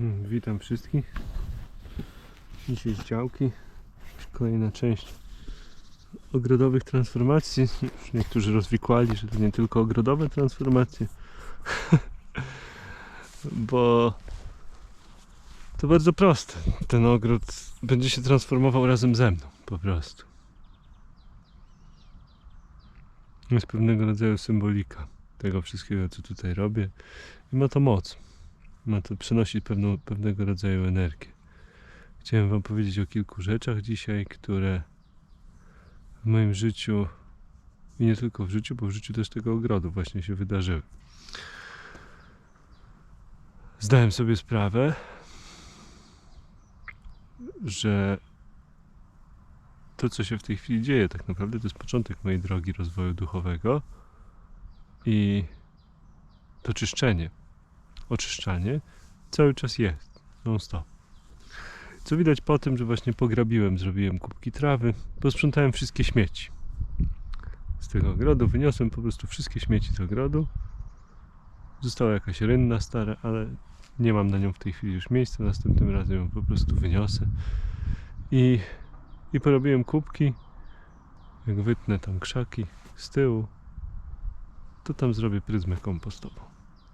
Mm, Witam wszystkich. Dzisiaj z działki. Kolejna część ogrodowych transformacji. Już niektórzy rozwikłali, że to nie tylko ogrodowe transformacje. Bo to bardzo proste. Ten ogród będzie się transformował razem ze mną. Po prostu. Jest pewnego rodzaju symbolika tego wszystkiego, co tutaj robię. I ma to moc ma to przynosić pewną, pewnego rodzaju energię. Chciałem Wam powiedzieć o kilku rzeczach dzisiaj, które w moim życiu i nie tylko w życiu, bo w życiu też tego ogrodu właśnie się wydarzyły. Zdałem sobie sprawę, że to, co się w tej chwili dzieje, tak naprawdę to jest początek mojej drogi rozwoju duchowego i to czyszczenie oczyszczanie cały czas jest, non stop. Co widać po tym, że właśnie pograbiłem, zrobiłem kubki trawy, posprzątałem wszystkie śmieci z tego ogrodu, wyniosłem po prostu wszystkie śmieci z ogrodu. Została jakaś rynna stara, ale nie mam na nią w tej chwili już miejsca, następnym razem ją po prostu wyniosę. I, i porobiłem kubki, jak wytnę tam krzaki z tyłu, to tam zrobię pryzmę kompostową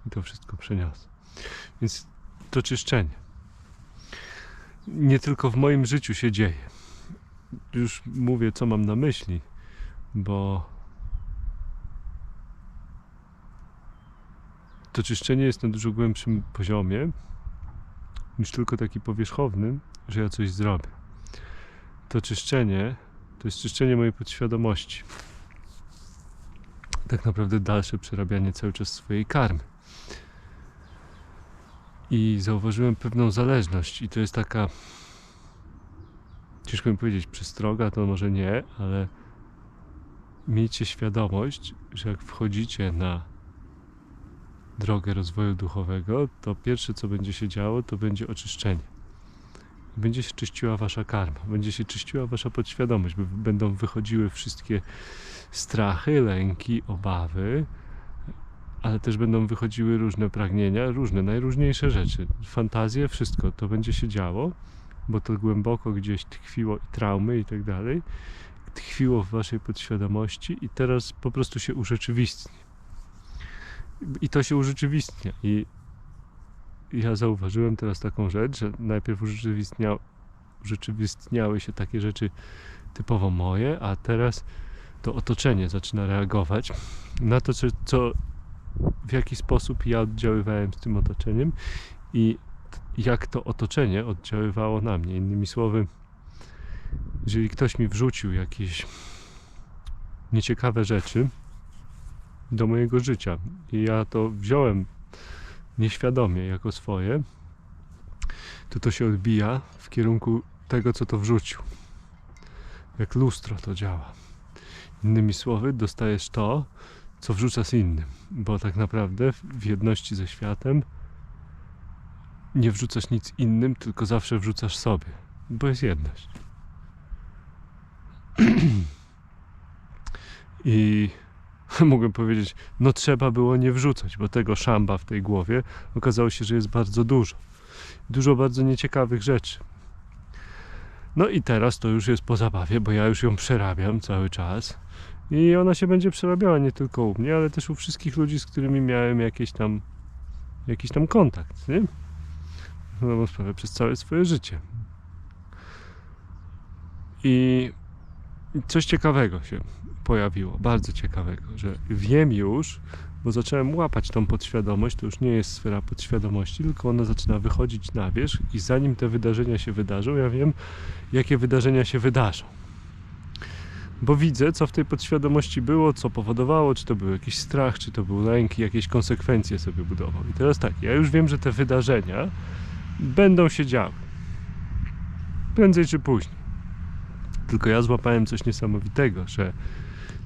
i to wszystko przeniosę. Więc to czyszczenie nie tylko w moim życiu się dzieje. Już mówię, co mam na myśli, bo to czyszczenie jest na dużo głębszym poziomie niż tylko taki powierzchowny, że ja coś zrobię. To czyszczenie to jest czyszczenie mojej podświadomości. Tak naprawdę dalsze przerabianie cały czas swojej karmy i zauważyłem pewną zależność i to jest taka ciężko mi powiedzieć przestroga, to może nie, ale miejcie świadomość, że jak wchodzicie na drogę rozwoju duchowego, to pierwsze co będzie się działo, to będzie oczyszczenie. Będzie się czyściła wasza karma, będzie się czyściła wasza podświadomość, będą wychodziły wszystkie strachy, lęki, obawy, ale też będą wychodziły różne pragnienia, różne, najróżniejsze rzeczy. Fantazje, wszystko to będzie się działo, bo to głęboko gdzieś tkwiło i traumy i tak dalej, tkwiło w waszej podświadomości i teraz po prostu się urzeczywistni. I to się urzeczywistnia. I ja zauważyłem teraz taką rzecz, że najpierw urzeczywistniał, urzeczywistniały się takie rzeczy typowo moje, a teraz to otoczenie zaczyna reagować na to, co, co w jaki sposób ja oddziaływałem z tym otoczeniem i jak to otoczenie oddziaływało na mnie. Innymi słowy, jeżeli ktoś mi wrzucił jakieś nieciekawe rzeczy do mojego życia i ja to wziąłem nieświadomie jako swoje, to to się odbija w kierunku tego, co to wrzucił. Jak lustro to działa. Innymi słowy, dostajesz to, co wrzucasz innym, bo tak naprawdę w jedności ze światem nie wrzucasz nic innym, tylko zawsze wrzucasz sobie, bo jest jedność. I mogłem powiedzieć, no trzeba było nie wrzucać, bo tego szamba w tej głowie okazało się, że jest bardzo dużo. Dużo bardzo nieciekawych rzeczy. No i teraz to już jest po zabawie, bo ja już ją przerabiam cały czas i ona się będzie przerabiała nie tylko u mnie, ale też u wszystkich ludzi, z którymi miałem jakiś tam, jakiś tam kontakt, nie? No, sprawę przez całe swoje życie. I coś ciekawego się pojawiło, bardzo ciekawego, że wiem już, bo zacząłem łapać tą podświadomość, to już nie jest sfera podświadomości, tylko ona zaczyna wychodzić na wierzch i zanim te wydarzenia się wydarzą, ja wiem, jakie wydarzenia się wydarzą bo widzę, co w tej podświadomości było, co powodowało, czy to był jakiś strach, czy to był lęk, jakieś konsekwencje sobie budował. I teraz tak, ja już wiem, że te wydarzenia będą się działy. Prędzej czy później. Tylko ja złapałem coś niesamowitego, że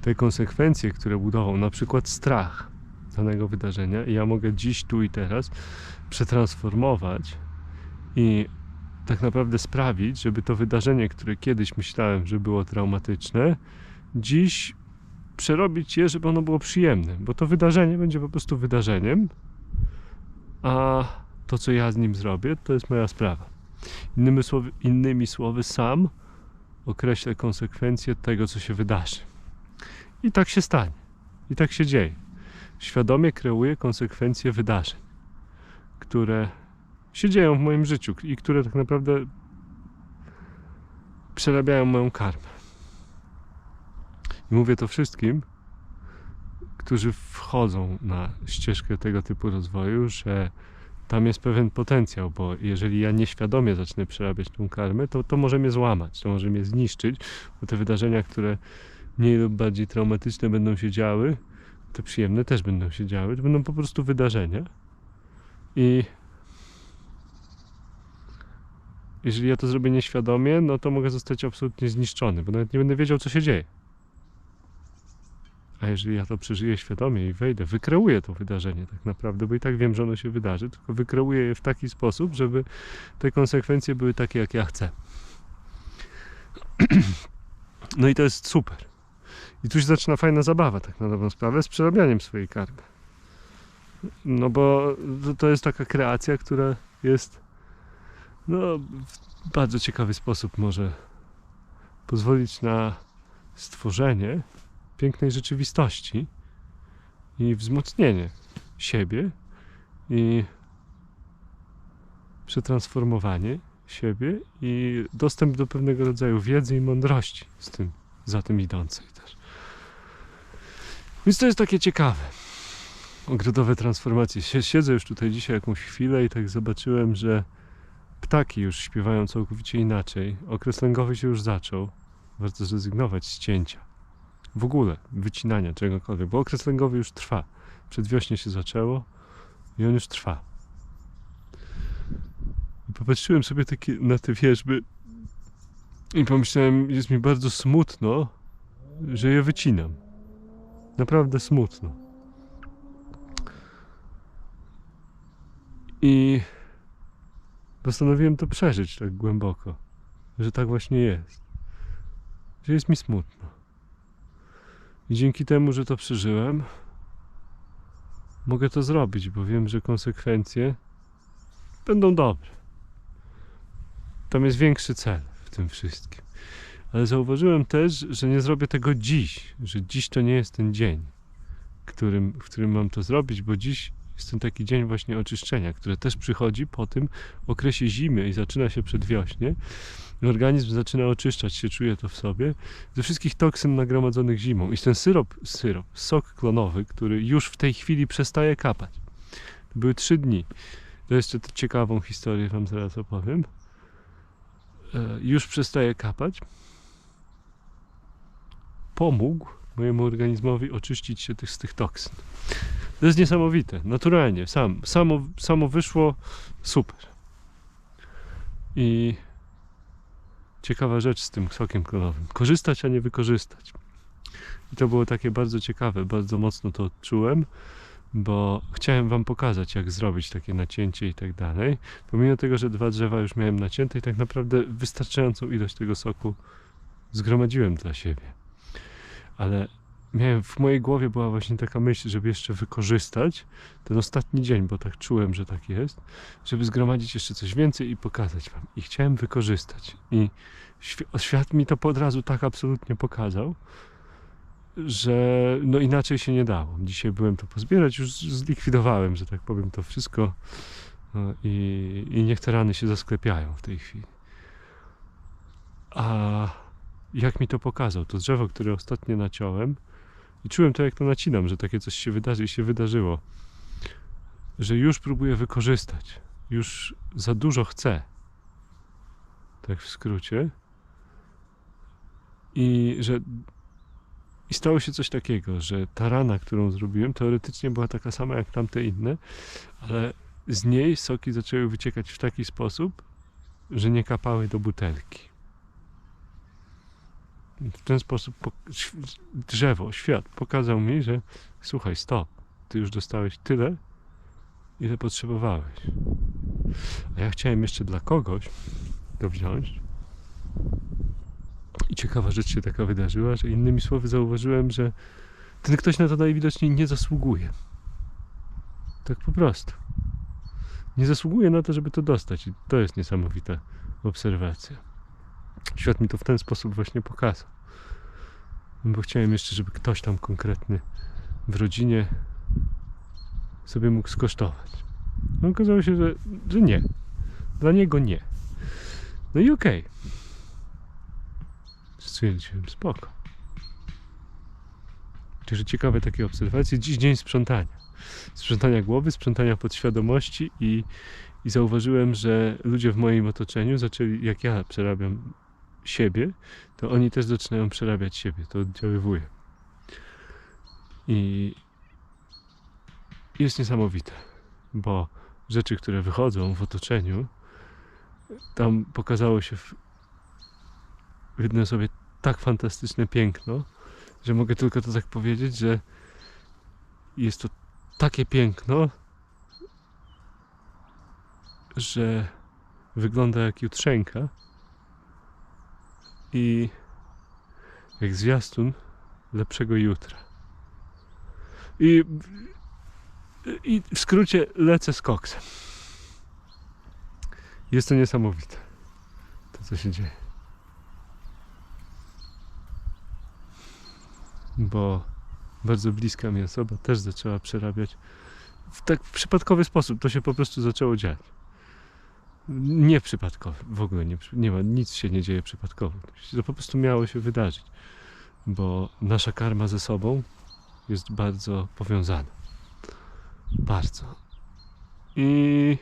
te konsekwencje, które budował na przykład strach danego wydarzenia, ja mogę dziś, tu i teraz przetransformować i tak naprawdę sprawić, żeby to wydarzenie, które kiedyś myślałem, że było traumatyczne, dziś przerobić je, żeby ono było przyjemne, bo to wydarzenie będzie po prostu wydarzeniem, a to, co ja z nim zrobię, to jest moja sprawa. Innymi słowy, innymi słowy sam określę konsekwencje tego, co się wydarzy. I tak się stanie. I tak się dzieje. Świadomie kreuję konsekwencje wydarzeń, które się dzieją w moim życiu i które tak naprawdę przerabiają moją karmę. I mówię to wszystkim, którzy wchodzą na ścieżkę tego typu rozwoju, że tam jest pewien potencjał, bo jeżeli ja nieświadomie zacznę przerabiać tą karmę, to, to może mnie złamać, to może mnie zniszczyć, bo te wydarzenia, które mniej lub bardziej traumatyczne będą się działy, te przyjemne też będą się działy, to będą po prostu wydarzenia. I jeżeli ja to zrobię nieświadomie, no to mogę zostać absolutnie zniszczony, bo nawet nie będę wiedział, co się dzieje. A jeżeli ja to przeżyję świadomie i wejdę, wykreuję to wydarzenie tak naprawdę, bo i tak wiem, że ono się wydarzy, tylko wykreuję je w taki sposób, żeby te konsekwencje były takie, jak ja chcę. No i to jest super. I tu się zaczyna fajna zabawa, tak na dobrą sprawę, z przerabianiem swojej karmy. No bo to jest taka kreacja, która jest no, w bardzo ciekawy sposób może pozwolić na stworzenie pięknej rzeczywistości i wzmocnienie siebie i przetransformowanie siebie i dostęp do pewnego rodzaju wiedzy i mądrości z tym, za tym idącej też. Więc to jest takie ciekawe. Ogrodowe transformacje. Sie- Siedzę już tutaj dzisiaj jakąś chwilę i tak zobaczyłem, że ptaki już śpiewają całkowicie inaczej. Okres lęgowy się już zaczął. Warto zrezygnować z cięcia. W ogóle wycinania czegokolwiek, bo okres lęgowy już trwa. Przedwiośnie się zaczęło i on już trwa. Popatrzyłem sobie takie, na te wierzby i pomyślałem, jest mi bardzo smutno, że je wycinam. Naprawdę smutno. I postanowiłem to przeżyć tak głęboko, że tak właśnie jest. Że jest mi smutno. I dzięki temu, że to przeżyłem, mogę to zrobić, bo wiem, że konsekwencje będą dobre. Tam jest większy cel w tym wszystkim. Ale zauważyłem też, że nie zrobię tego dziś, że dziś to nie jest ten dzień, którym, w którym mam to zrobić, bo dziś jest ten taki dzień właśnie oczyszczenia, które też przychodzi po tym okresie zimy i zaczyna się przedwiośnie. Organizm zaczyna oczyszczać się, czuje to w sobie, ze wszystkich toksyn nagromadzonych zimą. I ten syrop, syrop, sok klonowy, który już w tej chwili przestaje kapać. To były trzy dni. To jeszcze ciekawą historię wam zaraz opowiem. E, Już przestaje kapać. Pomógł mojemu organizmowi oczyścić się tych, z tych toksyn. To jest niesamowite, naturalnie, sam, samo, samo wyszło super. I ciekawa rzecz z tym sokiem klonowym. Korzystać, a nie wykorzystać. I to było takie bardzo ciekawe, bardzo mocno to odczułem, bo chciałem wam pokazać, jak zrobić takie nacięcie i tak dalej. Pomimo tego, że dwa drzewa już miałem nacięte i tak naprawdę wystarczającą ilość tego soku zgromadziłem dla siebie. Ale miałem w mojej głowie była właśnie taka myśl, żeby jeszcze wykorzystać ten ostatni dzień, bo tak czułem, że tak jest, żeby zgromadzić jeszcze coś więcej i pokazać wam. I chciałem wykorzystać. I świ- świat mi to od razu tak absolutnie pokazał, że no inaczej się nie dało. Dzisiaj byłem to pozbierać, już zlikwidowałem, że tak powiem, to wszystko no, i, i niech te rany się zasklepiają w tej chwili. A jak mi to pokazał? To drzewo, które ostatnio naciąłem i czułem to, jak to nacinam, że takie coś się wydarzy i się wydarzyło. Że już próbuję wykorzystać. Już za dużo chcę. Tak w skrócie. I że i stało się coś takiego, że ta rana, którą zrobiłem, teoretycznie była taka sama jak tamte inne, ale z niej soki zaczęły wyciekać w taki sposób, że nie kapały do butelki. W ten sposób drzewo, świat pokazał mi, że słuchaj, stop, ty już dostałeś tyle, ile potrzebowałeś. A ja chciałem jeszcze dla kogoś to wziąć. I ciekawa rzecz się taka wydarzyła, że innymi słowy zauważyłem, że ten ktoś na to najwidoczniej nie zasługuje. Tak po prostu. nie zasługuje na to, żeby to dostać. I to jest niesamowita obserwacja. Świat mi to w ten sposób właśnie pokazał. Bo chciałem jeszcze, żeby ktoś tam konkretny w rodzinie sobie mógł skosztować. No okazało się, że, że nie. Dla niego nie. No i okej. Stwierdziłem, spoko. Także ciekawe takie obserwacje. Dziś dzień sprzątania. Sprzątania głowy, sprzątania podświadomości i, i zauważyłem, że ludzie w moim otoczeniu zaczęli, jak ja przerabiam siebie, to oni też zaczynają przerabiać siebie. To oddziaływuje. I jest niesamowite, bo rzeczy, które wychodzą w otoczeniu, tam pokazało się w, jednej osobie tak fantastyczne piękno, że mogę tylko to tak powiedzieć, że jest to takie piękno, że wygląda jak jutrzenka i jak zwiastun lepszego jutra. I, I w skrócie lecę z koksem. Jest to niesamowite, to co się dzieje. Bo bardzo bliska mi osoba też zaczęła przerabiać w tak przypadkowy sposób. To się po prostu zaczęło dziać. Nie przypadkowy, w ogóle nie, nie ma, nic się nie dzieje przypadkowo. To po prostu miało się wydarzyć, bo nasza karma ze sobą jest bardzo powiązana. Bardzo. I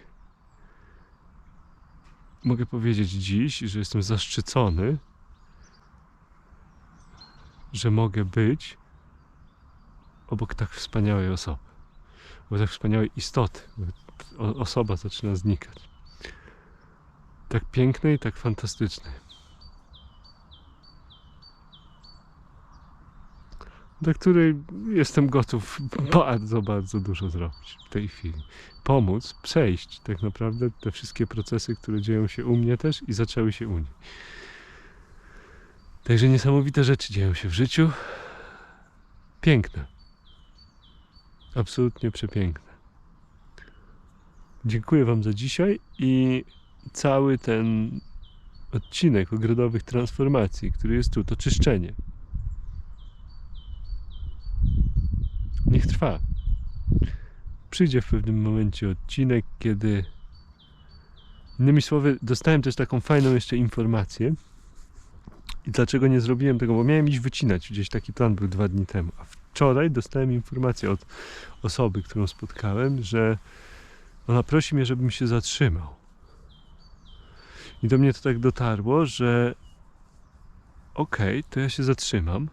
mogę powiedzieć dziś, że jestem zaszczycony, że mogę być obok tak wspaniałej osoby, obok tak wspaniałej istoty. Osoba zaczyna znikać. Tak pięknej, tak fantastycznej. Dla której jestem gotów bardzo, bardzo dużo zrobić w tej chwili. Pomóc, przejść tak naprawdę te wszystkie procesy, które dzieją się u mnie też i zaczęły się u niej. Także niesamowite rzeczy dzieją się w życiu. Piękne. Absolutnie przepiękne. Dziękuję Wam za dzisiaj i cały ten odcinek ogrodowych transformacji, który jest tu, to czyszczenie. Niech trwa. Przyjdzie w pewnym momencie odcinek, kiedy. Innymi słowy, dostałem też taką fajną jeszcze informację. I dlaczego nie zrobiłem tego? Bo miałem iść wycinać. Gdzieś taki plan był dwa dni temu. A wczoraj dostałem informację od osoby, którą spotkałem, że ona prosi mnie, żebym się zatrzymał. I do mnie to tak dotarło, że okej, to ja się zatrzymam,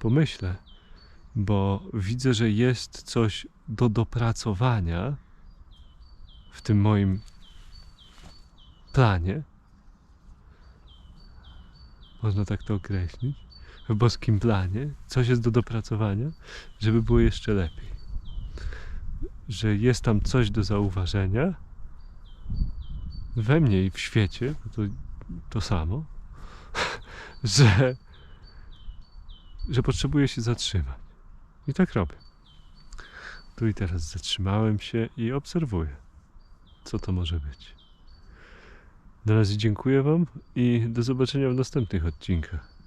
pomyślę, bo widzę, że jest coś do dopracowania w tym moim planie. Można tak to określić. W boskim planie coś jest do dopracowania, żeby było jeszcze lepiej. Że jest tam coś do zauważenia we mnie i w świecie, to, to samo, że, że potrzebuję się zatrzymać. I tak robię. Tu i teraz zatrzymałem się i obserwuję, co to może być. Na razie dziękuję Wam i do zobaczenia w następnych odcinkach.